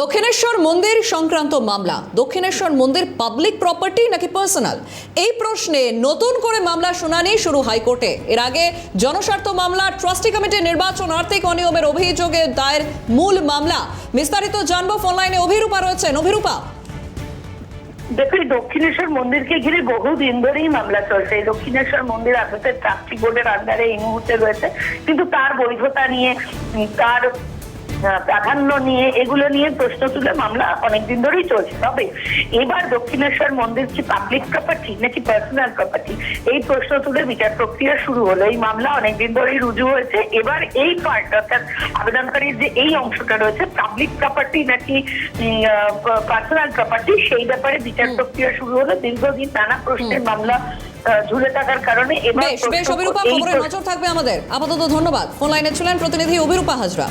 দক্ষিণেশ্বর মন্দির সংক্রান্ত মামলা। দক্ষিণেশ্বর মন্দির পাবলিক প্রপার্টি নাকি পার্সোনাল এই প্রশ্নে নতুন করে মামলা শুনানি শুরু হাইকোর্টে। এর আগে জনস্বার্থ মামলা ট্রাস্টি কমিটির নির্বাচন, আর্থিক অনিয়মের অভিযোগে দায়ের মূল মামলা। বিস্তারিত জানব ফোনলাইনে। অভিরূপা রয়েছেন। অভিরূপা। দেখো দক্ষিণেশ্বর মন্দিরকে ঘিরে বহু দিন ধরেই মামলা চলছে। এই দক্ষিণেশ্বর মন্দির আসলে ট্রাস্টি বোর্ডের আন্ডারে এই মুহূর্তে রয়েছে। কিন্তু তার বৈধতা নিয়ে তার প্রাধান্য নিয়ে এগুলো নিয়ে প্রশ্ন তুলে মামলা অনেকদিন ধরেই চলছে। তবে এবার দক্ষিণেশ্বর মন্দির কি পাবলিক প্রপার্টি নাকি পার্সোনাল প্রপার্টি এই প্রশ্ন তুলে বিচার প্রক্রিয়া শুরু হলো। এই মামলা অনেকদিন ধরেই রুজু হয়েছে। এবার এই পার্ট অর্থাৎ আবেদনকারীর যে এই অংশটা রয়েছে পাবলিক প্রপার্টি নাকি পার্সোনাল প্রপার্টি সেই ব্যাপারে বিচার প্রক্রিয়া শুরু হলো। দীর্ঘদিন নানা প্রশ্নের মামলা ঝুলে থাকার কারণে এবার বেশ বেশ প্রশ্ন- অভিরূপা খবরে নজর থাকবে আমাদের। আপাতত ধন্যবাদ। ফোন লাইনে ছিলেন প্রতিনিধি অভিরূপা হাজরা।